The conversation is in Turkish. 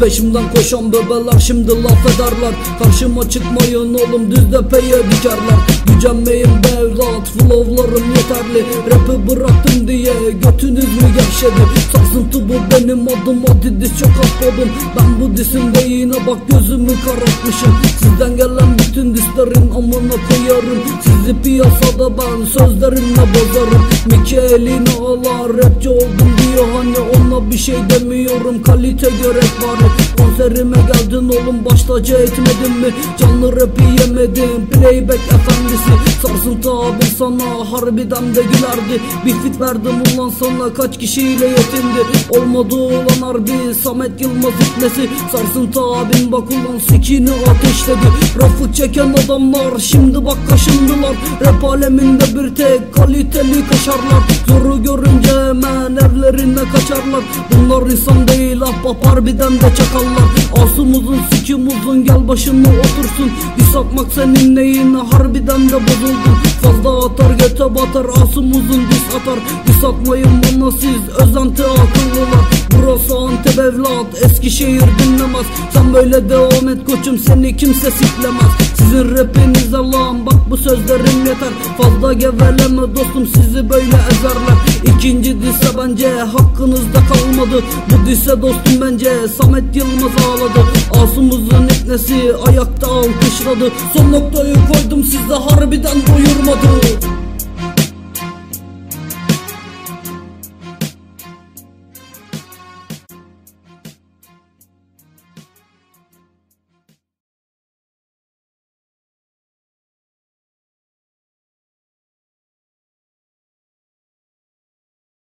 Peşimden koşan bebeler şimdi laf ederler. Karşıma çıkmayın oğlum düz peye dikerler Gücenmeyin be evlat flowlarım yeterli. Rap'i bıraktım diye götünüz mü gevşedi? Sarsıntı bu benim adım hadi diz çok atladım. Ben bu disin yine bak gözümü karartmışım. Sizden gelen bütün dislerin amına koyarım. Sizi piyasada ben sözlerimle bozarım. Miki eline alar rapçi oldum diyor. Hani ona bir şey demiyorum. Kalite gerek var. Konserime geldin oğlum baştacı etmedin mi? Canlı rapi yemedim playback efendisi. Sarsıntı abi sana harbiden de gülerdi. Bir fit verdim ulan sana kaç kişiyle yetindi Olmadı olan harbi Samet Yılmaz itmesi Sarsıntı abin bak ulan sikini ateşledi. Rafı çeken adamlar şimdi bak kaşındılar. Rap aleminde bir tek kaliteli kaşarlar. Zoru görünce hemen evlerine kaçarlar. Bunlar insan değil ahbap harbiden de çakallar. Asım uzun sikim uzun gel başına otursun. Bir satmak senin neyine harbiden de bozuldun. Fazla atar göte batar asım uzun dis atar. Bir satmayın bana siz özenti akıllılar. Antep evlat Eskişehir dinlemez. Sen böyle devam et koçum seni kimse siklemez. Sizin rapiniz Allah'ım bak bu sözlerim yeter. Fazla geveleme dostum sizi böyle ezerler. İkinci dise bence hakkınızda kalmadı. Bu dise dostum bence Samet Yılmaz ağladı. Asımızın iknesi ayakta alkışladı. Son noktayı koydum size harbiden doyurmadı